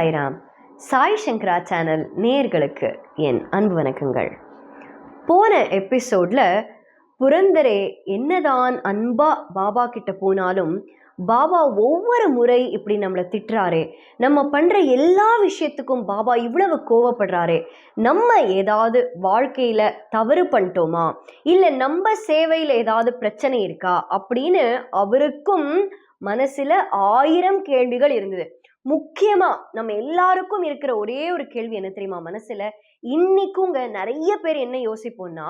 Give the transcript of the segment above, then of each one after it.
சாய்ராம். சாய் சங்கரா channel நேயர்களுக்கு என் அன்பு வணக்கங்கள். போன எபிசோட்ல புரந்தரே என்னதான் அன்பா பாபா கிட்ட போனாலும் பாபா ஒவ்வொரு முறை இப்படி நம்மளை திட்டுறாரே. நம்ம பண்ற எல்லா விஷயத்துக்கும் பாபா இவ்வளவு கோவப்படுறாரே. நம்ம ஏதாவது வாழ்க்கையில தவறு பண்ணிட்டோமா? இல்ல நம்ம சேவையில் ஏதாவது பிரச்சனை இருக்கா? அப்படின்னு அவருக்கும் மனசுல ஆயிரம் கேள்விகள் இருந்தது. முக்கியமா நம்ம எல்லாருக்கும் இருக்கிற ஒரே ஒரு கேள்வி என்ன தெரியுமா மனசுல? இன்னைக்குங்க நிறைய பேர் என்ன யோசிப்போம்னா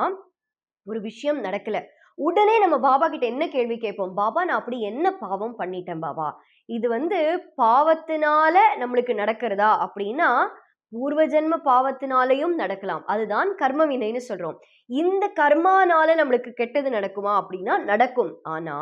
ஒரு விஷயம் நடக்கல. உடனே நம்ம பாபா கிட்ட என்ன கேள்வி கேட்போம்? பாபா நான் அப்படி என்ன பாவம் பண்ணிட்டேன் பாபா? இது வந்து பாவத்தினால நம்மளுக்கு நடக்கிறதா? அப்படின்னா பூர்வ ஜென்ம பாவத்தினாலையும் நடக்கலாம். அதுதான் கர்ம வினைன்னு சொல்றோம். இந்த கர்மானால நம்மளுக்கு கெட்டது நடக்குமா? அப்படின்னா நடக்கும். ஆனா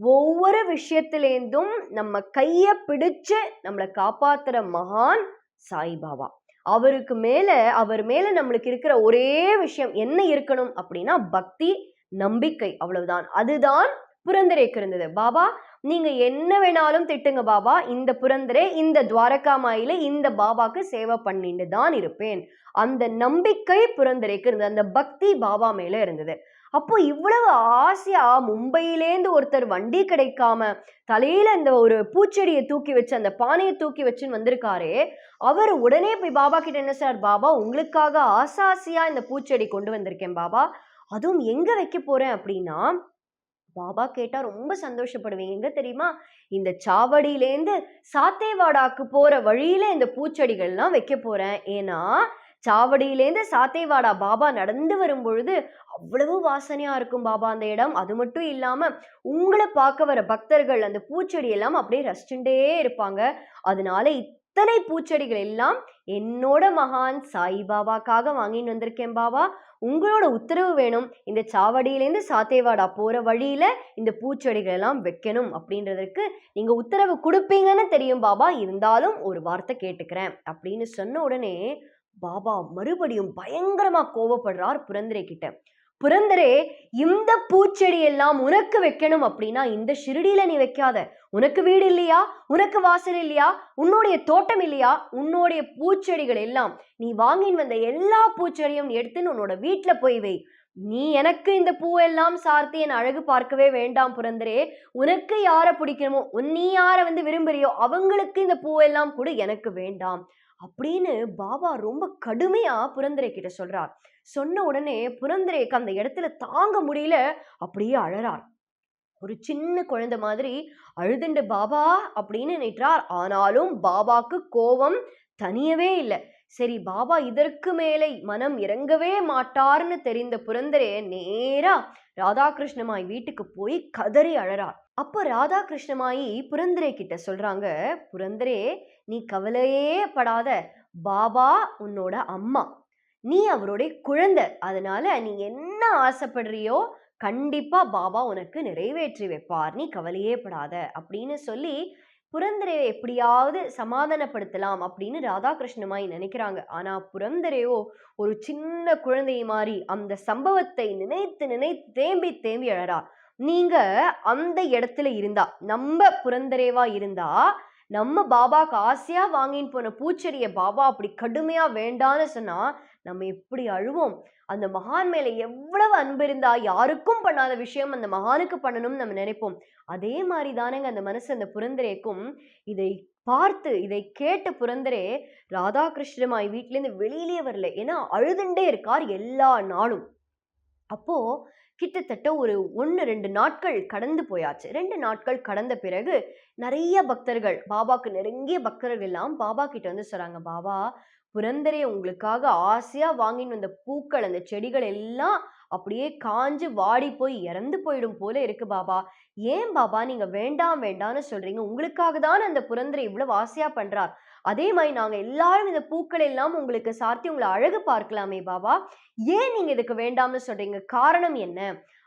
ஒவ்வொரு விஷயத்திலேருந்தும் நம்ம கைய பிடிச்சு நம்மளை காப்பாத்துற மகான் சாய்பாபா. அவருக்கு மேல அவர் மேல நம்மளுக்கு இருக்கிற ஒரே விஷயம் என்ன இருக்கணும் அப்படின்னா பக்தி நம்பிக்கை அவ்வளவுதான். அதுதான் புரந்தரேக்கு இருந்தது பாபா நீங்க என்ன வேணாலும் திட்டுங்க பாபா. இந்த புரந்தரே இந்த துவாரகா மாயில இந்த பாபாக்கு சேவை பண்ணிட்டு தான் இருப்பேன். அந்த நம்பிக்கை புரந்தரேக்கு இருந்தது அந்த பக்தி பாபா மேல இருந்தது. அப்போ இவ்வளவு ஆசையா மும்பையிலேந்து ஒருத்தர் வண்டி கிடைக்காம தலையில இந்த ஒரு பூச்செடியை தூக்கி வச்சு அந்த பானையை தூக்கி வச்சுன்னு வந்திருக்காரே அவர் உடனே போய் பாபா கிட்ட என்ன சார் பாபா உங்களுக்காக ஆசை இந்த பூச்செடி கொண்டு வந்திருக்கேன் பாபா. அதுவும் எங்க வைக்க போறேன்? அப்படின்னா பாபா கேட்டா ரொம்ப சந்தோஷப்படுவீங்க. எங்க தெரியுமா? இந்த சாவடியிலேந்து சாத்தேவாடாக்கு போற வழியில இந்த பூச்செடிகள்லாம் வைக்க போறேன். ஏன்னா சாவடியிலேருந்து சாத்தேவாடா பாபா நடந்து வரும்பொழுது அவ்வளவு வாசனையா இருக்கும் பாபா அந்த இடம். அது மட்டும் இல்லாம உங்களை பார்க்க வர பக்தர்கள் அந்த பூச்செடி எல்லாம் அப்படியே ரசிச்சுட்டே இருப்பாங்க. அதனால இத்தனை பூச்செடிகள் எல்லாம் என்னோட மகான் சாய் பாபாக்காக வாங்கின்னு வந்திருக்கேன் பாபா. உங்களோட உத்தரவு வேணும். இந்த சாவடியிலேருந்து சாத்தேவாடா போகிற வழியில் இந்த பூச்செடிகள் எல்லாம் வைக்கணும் அப்படின்றதற்கு நீங்கள் உத்தரவு கொடுப்பீங்கன்னு தெரியும் பாபா. இருந்தாலும் ஒரு வார்த்தை கேட்டுக்கிறேன் அப்படின்னு சொன்ன உடனே பாபா மறுபடியும் பயங்கரமா கோவப்படுறார் புரந்தரே கிட்ட. புரந்தரே இந்த பூச்செடி எல்லாம் உனக்கு வைக்கணும் அப்படின்னா இந்த ஷிரடியில நீ வைக்காத. உனக்கு வீடு இல்லையா? உனக்கு வாசல் இல்லையா? உன்னுடைய தோட்டம் இல்லையா? உன்னுடைய பூச்செடிகள் எல்லாம். நீ வாங்கின்னு வந்த எல்லா பூச்செடியும் எடுத்துன்னு உன்னோட வீட்டுல போய் வை. நீ எனக்கு இந்த பூவெல்லாம் சார்த்து என் அழகு பார்க்கவே வேண்டாம் புரந்தரே. உனக்கு யாரை பிடிக்கணுமோ உன் நீ யாரை வந்து விரும்புறியோ அவங்களுக்கு இந்த பூவெல்லாம் கூட எனக்கு வேண்டாம். அப்படின்னு பாபா ரொம்ப கடுமையா புரந்தரே கிட்ட சொல்றார். சொன்ன உடனே புரந்தரேக்கு அந்த இடத்துல தாங்க முடியல அப்படியே அழறார். ஒரு சின்ன குழந்தை மாதிரி அழுதுண்டு பாபா அப்படின்னு நினைக்கிறார். ஆனாலும் பாபாக்கு கோபம் தனியவே இல்லை. சரி பாபா இதற்கு மேலே மனம் இறங்கவே மாட்டார்னு தெரிந்த புரந்தரே நேரா ராதாகிருஷ்ணமாய் வீட்டுக்கு போய் கதறி அழறார். அப்போ ராதாகிருஷ்ணமாயி புரந்தரே கிட்ட சொல்றாங்க புரந்தரே நீ கவலையே படாத. பாபா உன்னோட அம்மா. நீ அவருடைய குழந்தை. அதனால நீ என்ன ஆசைப்படுறியோ கண்டிப்பா பாபா உனக்கு நிறைவேற்றி வைப்பார். நீ கவலையே படாத அப்படின்னு சொல்லி புரந்தரையை எப்படியாவது சமாதானப்படுத்தலாம் அப்படின்னு ராதாகிருஷ்ணமாய் நினைக்கிறாங்க. ஆனா புரந்தரையோ ஒரு சின்ன குழந்தை மாதிரி அந்த சம்பவத்தை நினைத்து நினைத்து தேம்பி தேம்பி அழறா. நீங்க அந்த இடத்துல இருந்தா நம்ம புரந்தரேவா இருந்தா நம்ம பாபாவுக்கு ஆசையாக வாங்கின்னு போன பூச்செடியை பாபா அப்படி கடுமையாக வேண்டான்னு சொன்னால் நம்ம எப்படி அழுவோம்? அந்த மகான் மேலே எவ்வளவு அன்பு இருந்தா யாருக்கும் பண்ணாத விஷயம் அந்த மகானுக்கு பண்ணணும்னு நம்ம நினைப்போம். அதே மாதிரி தானேங்க அந்த மனசு அந்த புரந்தரேக்கும். இதை பார்த்து இதை கேட்ட புரந்தரே ராதாகிருஷ்ணமாய் வீட்டிலேருந்து வெளியிலேயே வரல. ஏன்னா அழுதுண்டே இருக்கார் எல்லா நாளும். அப்போது கிட்டத்தட்ட ஒரு ஒன்று ரெண்டு நாட்கள் கடந்து போயாச்சு. ரெண்டு நாட்கள் கடந்த பிறகு நிறைய பக்தர்கள் பாபாக்கு நெருங்கிய பக்தர்கள் எல்லாம் பாபா கிட்ட வந்து சொல்கிறாங்க பாபா புரந்தரே உங்களுக்காக ஆசையாக வாங்கின்னு வந்த பூக்கள் அந்த செடிகள் எல்லாம் அப்படியே காஞ்சு வாடி போய் இறந்து போயிடும் போல இருக்கு பாபா. ஏன் பாபா நீங்க வேண்டாம் வேண்டாம்னு சொல்றீங்க? உங்களுக்காக தான் அந்த புரந்தரை இவ்வளவு ஆசையா பண்றார். அதே மாதிரி நாங்கள் எல்லாரும் இந்த பூக்கள் எல்லாம் உங்களுக்கு சார்த்தி உங்களை அழகு பார்க்கலாமே பாபா. ஏன் நீங்க இதுக்கு வேண்டாம்னு சொல்றீங்க? காரணம் என்ன?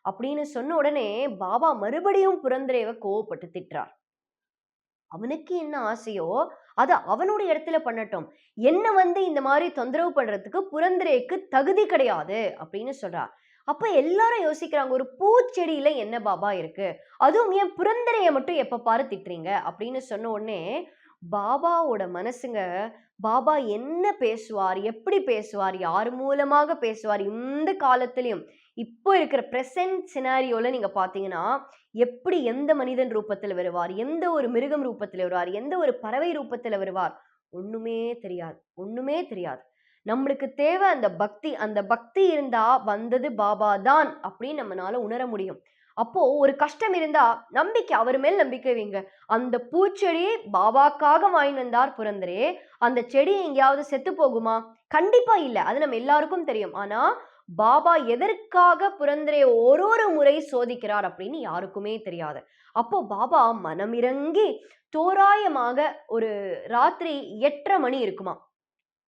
அப்படின்னு சொன்ன உடனே பாபா மறுபடியும் புரந்தரேவை கோவப்பட்டு திட்டுறார். அவனுக்கு என்ன ஆசையோ அதை அவனுடைய இடத்துல பண்ணட்டும். என்ன வந்து இந்த மாதிரி தொந்தரவு பண்றதுக்கு புரந்தரேக்கு தகுதி கிடையாது அப்படின்னு சொல்றா அப்ப எல்லாரும் யோசிக்கிறாங்க ஒரு பூச்செடியில என்ன பாபா இருக்கு? அதுவும் ஏன் புரந்தரைய மட்டும் எப்ப பாரு திட்டுறீங்க? அப்படின்னு சொன்ன உடனே பாபாவோட மனசுங்க பாபா என்ன பேசுவார் எப்படி பேசுவார் யார் மூலமாக பேசுவார் இந்த காலத்திலையும். இப்போ இருக்கிற ப்ரெசன்ட் சினாரியோவில் நீங்கள் பார்த்தீங்கன்னா எப்படி எந்த மனிதன் ரூபத்தில் வருவார் எந்த ஒரு மிருகம் ரூபத்தில் வருவார் எந்த ஒரு பறவை ரூபத்தில் வருவார் ஒன்றுமே தெரியாது ஒன்றுமே தெரியாது. நம்மளுக்கு தேவை அந்த பக்தி அந்த பக்தி இருந்தா வந்தது பாபா தான் அப்படின்னு நம்மளால உணர முடியும். அப்போ ஒரு கஷ்டம் இருந்தா நம்பிக்கை அவர் மேல் நம்பிக்கை வைங்க. அந்த பூச்செடியை பாபாக்காக வாங்கி வந்தார் புரந்தரே அந்த செடி எங்கேயாவது செத்து போகுமா? கண்டிப்பா இல்லை. அது நம்ம எல்லாருக்கும் தெரியும். ஆனா பாபா எதற்காக புரந்தரே ஒரு ஒரு முறை சோதிக்கிறார் அப்படின்னு யாருக்குமே தெரியாது. அப்போ பாபா மனமிறங்கி தோராயமாக ஒரு ராத்திரி எட்டரை மணி இருக்குமா?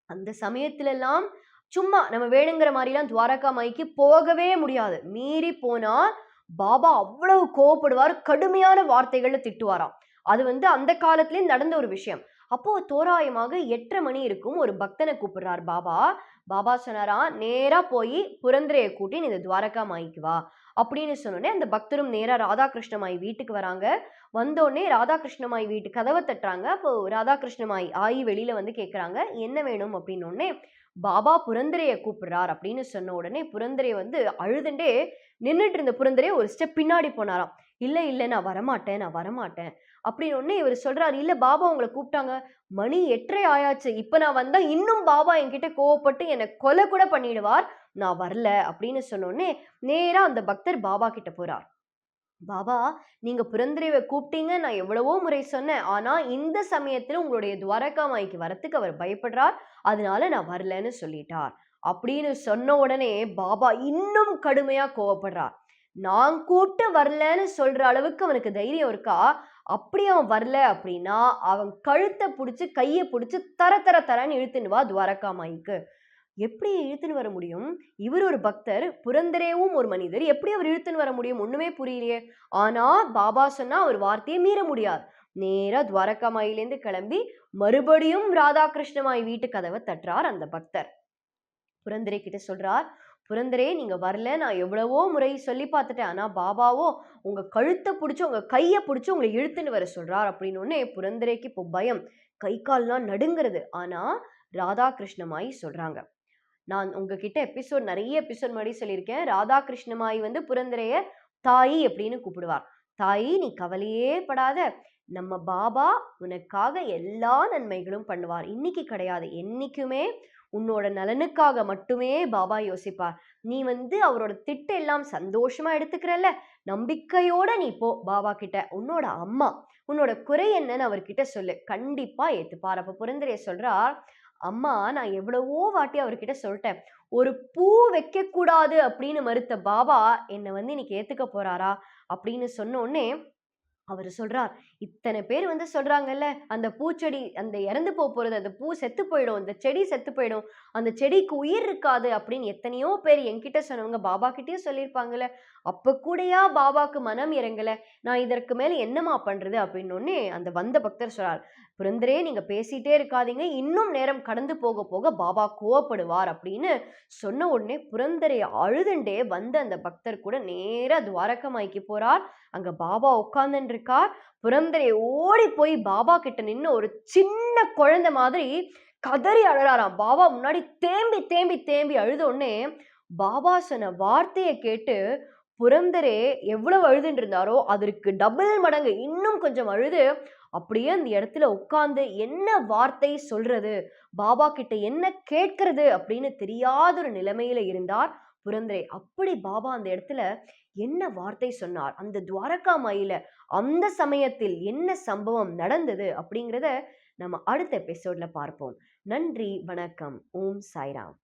அந்த சமயத்திலெல்லாம் சும்மா நம்ம வேணுங்கிற மாதிரிலாம் துவாரகா மைக்கு போகவே முடியாது. மீறி போனால் பாபா அவ்வளவு கோவப்படுவார் கடுமையான வார்த்தைகளில் திட்டுவாராம். அது வந்து அந்த காலத்திலே நடந்த ஒரு விஷயம். அப்போ தோராயமாக எட்டரை மணி இருக்கும் ஒரு பக்தனை கூப்பிடுறார் பாபா. பாபா சொன்னாரா நேரா போய் புரந்தரையை கூட்டி நீ இந்த துவாரகா மாய்க்கு வா. அப்படின்னு சொன்னோடனே அந்த பக்தரும் நேரா ராதாகிருஷ்ணமாய் வீட்டுக்கு வராங்க. வந்தோடனே ராதாகிருஷ்ணமாய் வீட்டு கதவை தட்டுறாங்க. அப்போ ராதாகிருஷ்ணமாய் ஆயி வெளியில வந்து கேட்குறாங்க என்ன வேணும்? அப்படின்னு பாபா புரந்தரையை கூப்பிடுறார். அப்படின்னு சொன்ன உடனே புரந்தரை வந்து அழுதுண்டே நின்றுட்டு இருந்த புரந்தரே ஒரு ஸ்டெப் பின்னாடி போனாராம். இல்லை இல்லை நான் வரமாட்டேன் நான் வரமாட்டேன். அப்படின்னு ஒன்று இவர் சொல்கிறாரு இல்லை பாபா உங்களை கூப்பிட்டாங்க. மணி எட்டரை ஆயாச்சு. இப்போ நான் வந்தால் இன்னும் பாபா என்கிட்ட கோவப்பட்டு என்னை கொலை கூட பண்ணிடுவார். நான் வரல. அப்படின்னு சொன்னோடனே நேராக அந்த பக்தர் பாபா கிட்ட போகிறார் பாபா நீங்கள் புரந்தரேவை கூப்பிட்டீங்க. நான் எவ்வளவோ முறை சொன்னேன். ஆனால் இந்த சமயத்தில் உங்களுடைய துவாரகா மாய்க்கு வரத்துக்கு அவர் பயப்படுறார். அதனால நான் வரலன்னு சொல்லிட்டார். அப்படின்னு சொன்ன உடனே பாபா இன்னும் கடுமையா கோவப்படுறார். நான் கூப்பிட்டு வரலன்னு சொல்ற அளவுக்கு அவனுக்கு தைரியம் இருக்கா? அப்படி அவன் வரல அப்படின்னா அவன் கழுத்தை பிடிச்சி கையை பிடிச்சி தர தர தரன்னு இழுத்துன்னு வா துவாரகா மாய்க்கு. எப்படி இழுத்துன்னு வர முடியும்? இவர் ஒரு பக்தர் புரந்தரேவும் ஒரு மனிதர். எப்படி அவர் இழுத்துன்னு வர முடியும்? ஒண்ணுமே புரியலையே. ஆனா பாபா சொன்னா அவர் வார்த்தையை மீற முடியாது. நேரா துவாரகாமாயிலேருந்து கிளம்பி மறுபடியும் ராதாகிருஷ்ணமாய் வீட்டு கதவை தட்டுறார் அந்த பக்தர். புரந்தரே கிட்ட சொல்றார் புரந்தரே நீங்க வரல. நான் எவ்வளவோ முறை சொல்லி பார்த்துட்டேன். ஆனா பாபாவோ உங்க கழுத்தை பிடிச்சி உங்க கையை பிடிச்சி உங்களை இழுத்துன்னு வர சொல்றார். அப்படின்னு புரந்தரேக்கு இப்போ பயம். கை கால்லாம் நடுங்கிறது. ஆனா ராதாகிருஷ்ணமாய் சொல்றாங்க. நான் உங்ககிட்ட எபிசோட் நிறைய எபிசோட் மாதிரி சொல்லியிருக்கேன். ராதாகிருஷ்ணமாய் வந்து புரந்தரைய தாயி அப்படின்னு கூப்பிடுவார். தாயி நீ கவலையே படாத. நம்ம பாபா உனக்காக எல்லா நன்மைகளும் பண்ணுவார். இன்னைக்கு கிடையாது. என்னைக்குமே உன்னோட நலனுக்காக மட்டுமே பாபா யோசிப்பார். நீ வந்து அவரோட திட்டம் எல்லாம் சந்தோஷமா எடுத்துக்கிறல்ல? நம்பிக்கையோட நீ போ பாபா கிட்ட. உன்னோட அம்மா உன்னோட குறை என்னன்னு அவர்கிட்ட சொல்லு. கண்டிப்பா ஏத்துப்பார். அப்ப புரந்தரைய சொல்றார் அம்மா நான் எவ்வளவோ வாட்டி அவர்கிட்ட சொல்லிட்டேன். ஒரு பூ வைக்க கூடாது அப்படின்னு மறுத்த பாபா என்னை வந்து இன்னைக்கு ஏத்துக்க போறாரா? அப்படின்னு சொன்ன உடனே அவர் சொல்றார் இத்தனை பேர் வந்து சொல்றாங்கல்ல அந்த பூச்செடி அந்த இறந்து போக போறது அந்த பூ செத்து போயிடும் அந்த செடி செத்து போயிடும் அந்த செடிக்கு உயிர் இருக்காது அப்படின்னு எத்தனையோ பேர் என்கிட்ட சொன்னவங்க பாபா கிட்டேயே சொல்லியிருப்பாங்கல்ல அப்ப கூடயா பாபாக்கு மனம் இறங்கல நான் இதற்கு மேல என்னமா பண்றது அப்படின்னு அந்த வந்த பக்தர் சொல்றார் புரந்தரே நீங்க பேசிட்டே இருக்காதீங்க இன்னும் நேரம் கடந்து போக போக பாபா கோவப்படுவார் அப்படின்னு சொன்ன உடனே புரந்தரை அழுதுண்டே வந்த அந்த பக்தர் கூட நேராக துவாரகமாய்க்கு போறார் அங்க பாபா உட்கார்ந்துட்டு இருக்கார் புரந்தரை ஓடி போய் பாபா கிட்ட நின்று ஒரு சின்ன குழந்தை மாதிரி கதறி அழறாராம். பாபா முன்னாடி தேம்பி தேம்பி தேம்பி அழுத உடனே பாபா சொன்ன வார்த்தையை கேட்டு புரந்தரே எவ்வளவு அழுதுட்டு இருந்தாரோ அதற்கு டபுள் மடங்கு இன்னும் கொஞ்சம் அழுது அப்படியே அந்த இடத்துல உட்காந்து என்ன வார்த்தை சொல்றது? பாபா கிட்ட என்ன கேட்கறது? அப்படின்னு தெரியாத ஒரு நிலைமையில இருந்தார் புரந்தரே. அப்படி பாபா அந்த இடத்துல என்ன வார்த்தை சொன்னார்? அந்த துவாரகா மயில அந்த சமயத்தில் என்ன சம்பவம் நடந்தது அப்படிங்கிறத நம்ம அடுத்த எபிசோட்ல பார்ப்போம். நன்றி வணக்கம். ஓம் சாய்ராம்.